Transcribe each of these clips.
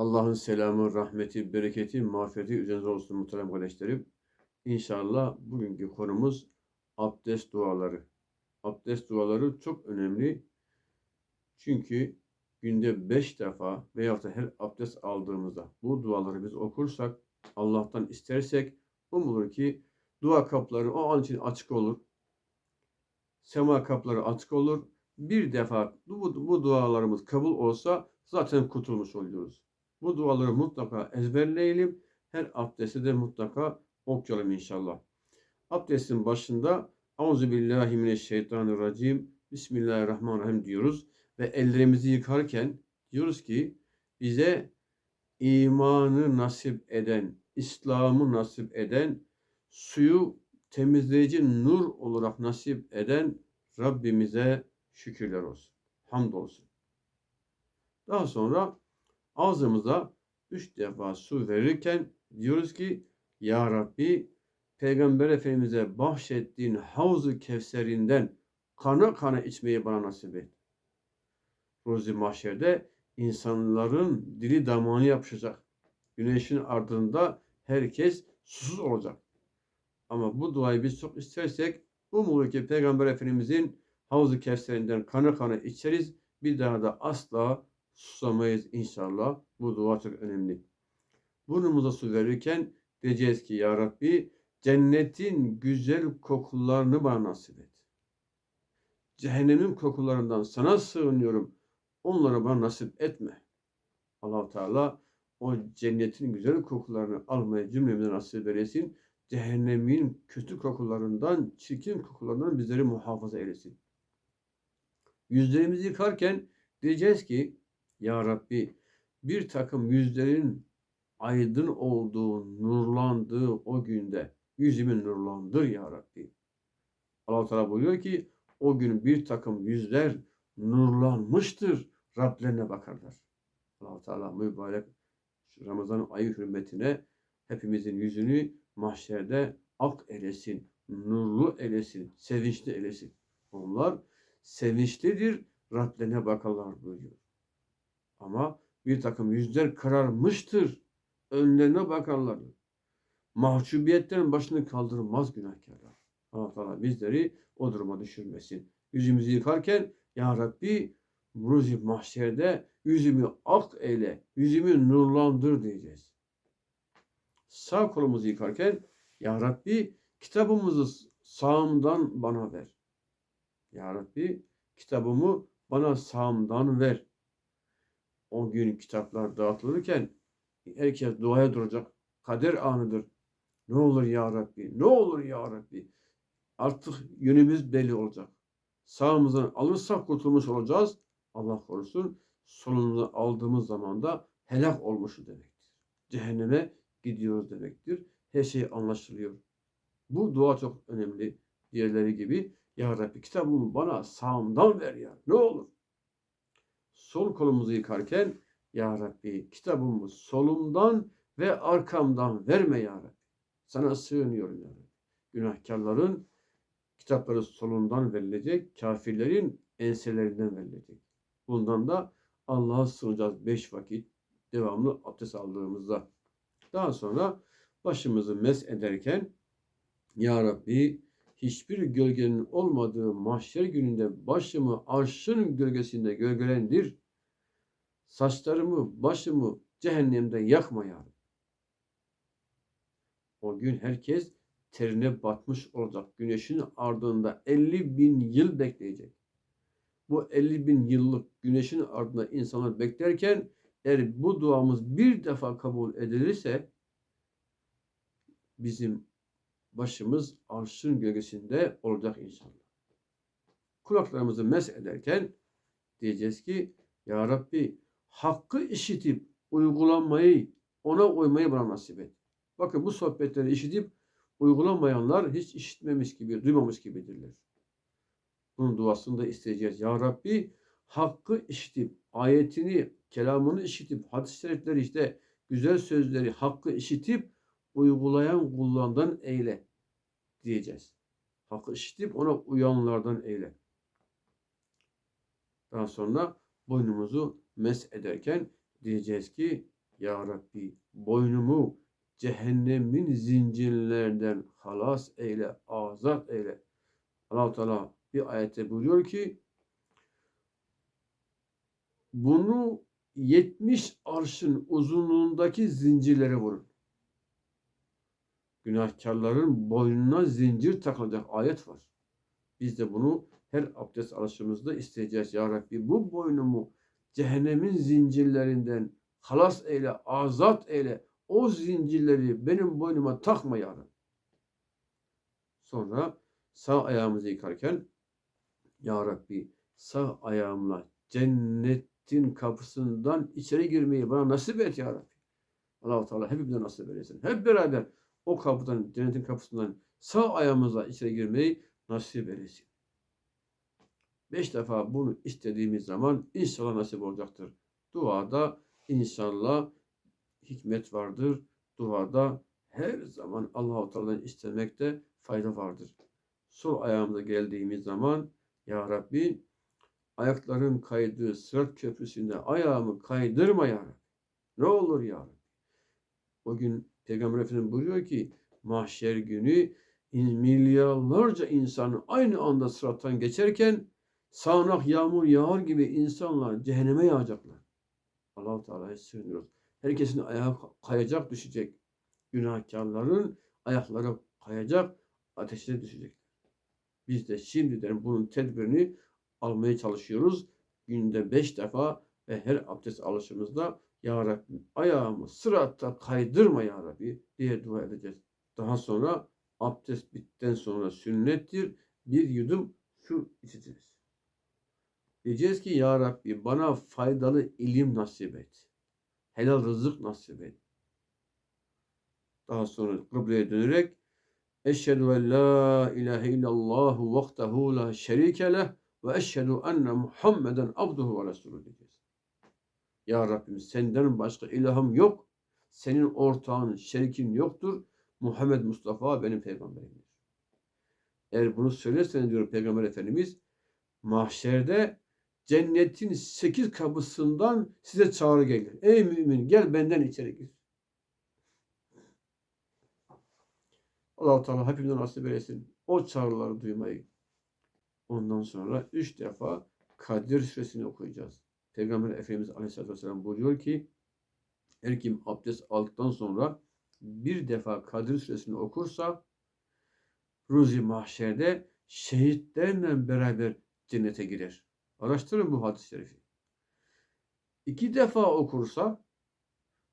Allah'ın selamı, rahmeti, bereketi, mağfireti üzerinize olsun muhterem kardeşlerim. İnşallah bugünkü konumuz abdest duaları. Abdest duaları çok önemli. Çünkü günde beş defa veyahut da her abdest aldığımızda bu duaları biz okursak, Allah'tan istersek umulur ki dua kapları o an için açık olur. Sema kapları açık olur. Bir defa bu, bu dualarımız kabul olsa zaten kurtulmuş oluyoruz. Bu duaları mutlaka ezberleyelim. Her abdesti de mutlaka okuyalım inşallah. Abdestin başında Euzubillahimineşşeytanirracim Bismillahirrahmanirrahim diyoruz. Ve ellerimizi yıkarken diyoruz ki bize imanı nasip eden, İslam'ı nasip eden, suyu temizleyici nur olarak nasip eden Rabbimize şükürler olsun. Hamdolsun. Daha sonra ağzımıza üç defa su verirken diyoruz ki Ya Rabbi Peygamber Efendimiz'e bahşettiğin havzu kevserinden kana kana içmeyi bana nasip et. Ruzi mahşerde insanların dili damağını yapışacak. Güneşin ardında herkes susuz olacak. Ama bu duayı biz çok istersek umulur ki Peygamber Efendimizin havzu kevserinden kana kana içeriz. Bir daha da asla susamayız inşallah. Bu dua çok önemli. Burnumuza su verirken diyeceğiz ki Ya Rabbi cennetin güzel kokularını bana nasip et. Cehennemin kokularından sana sığınıyorum. Onları bana nasip etme. allah Teala o cennetin güzel kokularını almaya cümlemize nasip eylesin. Cehennemin kötü kokularından, çirkin kokularından bizleri muhafaza eylesin. Yüzlerimizi yıkarken diyeceğiz ki Ya Rabbi bir takım yüzlerin aydın olduğu, nurlandığı o günde yüzümü nurlandır Ya Rabbi. Allah Teala buyuruyor ki o gün bir takım yüzler nurlanmıştır. Rablerine bakarlar. allah Teala mübarek Ramazan ayı hürmetine hepimizin yüzünü mahşerde ak elesin, nurlu elesin, sevinçli elesin. Onlar sevinçlidir, Rablerine bakarlar buyuruyor. Ama bir takım yüzler kararmıştır, önlerine bakarlar. Mahcubiyetten başını kaldırmaz günahkarlar. Allah Teala bizleri o duruma düşürmesin. Yüzümüzü yıkarken Ya Rabbi ruzi mahşerde yüzümü ak eyle, yüzümü nurlandır diyeceğiz. Sağ kolumuzu yıkarken Ya Rabbi kitabımızı sağımdan bana ver. Ya Rabbi kitabımı bana sağımdan ver. O gün kitaplar dağıtılırken herkes duaya duracak. Kader anıdır. Ne olur ya Rabbi, ne olur ya Rabbi. Artık yönümüz belli olacak. Sağımızdan alırsak kurtulmuş olacağız. Allah korusun. Solumuzu aldığımız zaman da helak olmuşu demektir. Cehenneme gidiyoruz demektir. Her şey anlaşılıyor. Bu dua çok önemli. Diğerleri gibi Ya Rabbi kitabımı bana sağımdan ver ya. Ne olur. Sol kolumuzu yıkarken Ya Rabbi kitabımı solumdan ve arkamdan verme Ya Rabbi. Sana sığınıyorum Ya Rabbi. Günahkarların kitapları solundan verilecek, kafirlerin enselerinden verilecek. Bundan da Allah'a sığınacağız beş vakit devamlı abdest aldığımızda. Daha sonra başımızı mes ederken Ya Rabbi hiçbir gölgenin olmadığı mahşer gününde başımı arşın gölgesinde gölgelendir. Saçlarımı, başımı cehennemde yakma ya. O gün herkes terine batmış olacak. Güneşin ardında 50 bin yıl bekleyecek. Bu 50 bin yıllık güneşin ardında insanlar beklerken eğer bu duamız bir defa kabul edilirse bizim başımız arşın gölgesinde olacak inşallah. Kulaklarımızı mes ederken diyeceğiz ki Ya Rabbi hakkı işitip uygulanmayı ona uymayı bana nasip et. Bakın bu sohbetleri işitip uygulamayanlar hiç işitmemiş gibi, duymamış gibidirler. Bunun duasını da isteyeceğiz. Ya Rabbi hakkı işitip, ayetini, kelamını işitip, hadis-i şerifleri işte güzel sözleri, hakkı işitip uygulayan kullardan eyle diyeceğiz. Hakkı işitip ona uyanlardan eyle. Daha sonra boynumuzu mes ederken diyeceğiz ki Ya Rabbi boynumu cehennemin zincirlerden halas eyle, azat eyle. allah Teala bir ayette buyuruyor ki bunu 70 arşın uzunluğundaki zincirlere vurun. Günahkarların boynuna zincir takılacak ayet var. Biz de bunu her abdest alışımızda isteyeceğiz. Ya Rabbi bu boynumu cehennemin zincirlerinden halas eyle, azat eyle. O zincirleri benim boynuma takma ya Rabbi. Sonra sağ ayağımızı yıkarken Ya Rabbi sağ ayağımla cennetin kapısından içeri girmeyi bana nasip et Ya Rabbi. Allah-u Teala hepimize nasip eylesin. Hep beraber o kapıdan, cennetin kapısından sağ ayağımızla içeri girmeyi nasip eylesin. Beş defa bunu istediğimiz zaman inşallah nasip olacaktır. Duada inşallah hikmet vardır. Duada her zaman Allah-u Teala'dan istemekte fayda vardır. Sol ayağımıza geldiğimiz zaman Ya Rabbi ayakların kaydığı sırat köprüsünde ayağımı kaydırma Ya Rabbi. Ne olur Ya Rabbi. O gün Peygamber Efendimiz buyuruyor ki mahşer günü milyarlarca insan aynı anda sırattan geçerken sağanak yağmur yağar gibi insanlar cehenneme yağacaklar. Allah-u Teala'ya sığınıyoruz. Herkesin ayağı kayacak düşecek. Günahkarların ayakları kayacak ateşe düşecek. Biz de şimdiden bunun tedbirini almaya çalışıyoruz. Günde beş defa ve her abdest alışımızda Ya Rabbi ayağımı sıratta kaydırma Ya Rabbi diye dua edeceğiz. Daha sonra abdest bitten sonra sünnettir. Bir yudum su içeceğiz. Diyeceğiz ki Ya Rabbi bana faydalı ilim nasip et. Helal rızık nasip et. Daha sonra kıbleye dönerek Eşhedü en la ilahe illallah vaktehu la şerike leh ve eşhedü enne Muhammeden abduhu ve resulü diyeceğiz. Ya Rabbim senden başka ilahım yok. Senin ortağın, şerikin yoktur. Muhammed Mustafa benim peygamberimdir. Eğer bunu söylerseniz diyor Peygamber Efendimiz mahşerde cennetin sekiz kapısından size çağrı gelir. Ey mümin gel benden içeri gir. allah Teala hepimden nasip eylesin. O çağrıları duymayı. Ondan sonra üç defa Kadir Suresini okuyacağız. Peygamber Efendimiz Aleyhisselatü Vesselam buyuruyor ki her kim abdest aldıktan sonra bir defa Kadir Suresini okursa Ruzi Mahşer'de şehitlerle beraber cennete girer. Araştırın bu hadis-i şerifi. İki defa okursa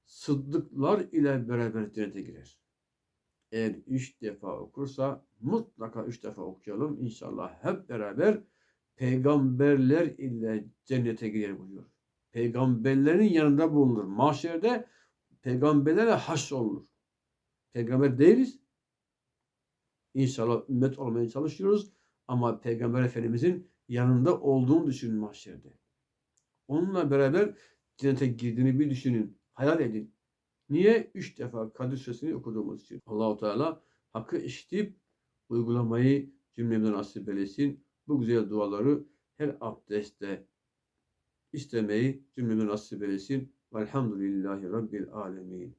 sıddıklar ile beraber cennete girer. Eğer üç defa okursa mutlaka üç defa okuyalım. İnşallah hep beraber peygamberler ile cennete girer buyuruyor. Peygamberlerin yanında bulunur. Mahşerde peygamberlerle haş olunur. Peygamber değiliz. İnşallah ümmet olmaya çalışıyoruz. Ama Peygamber Efendimizin yanında olduğunu düşünün mahşerde. Onunla beraber cennete girdiğini bir düşünün. Hayal edin. Niye? Üç defa Kadir Suresini okuduğumuz için. Allahu Teala hakkı işitip uygulamayı cümlemden nasip eylesin. Bu güzel duaları her abdestte istemeyi cümlemden nasip eylesin. Velhamdülillahi Rabbil Alemin.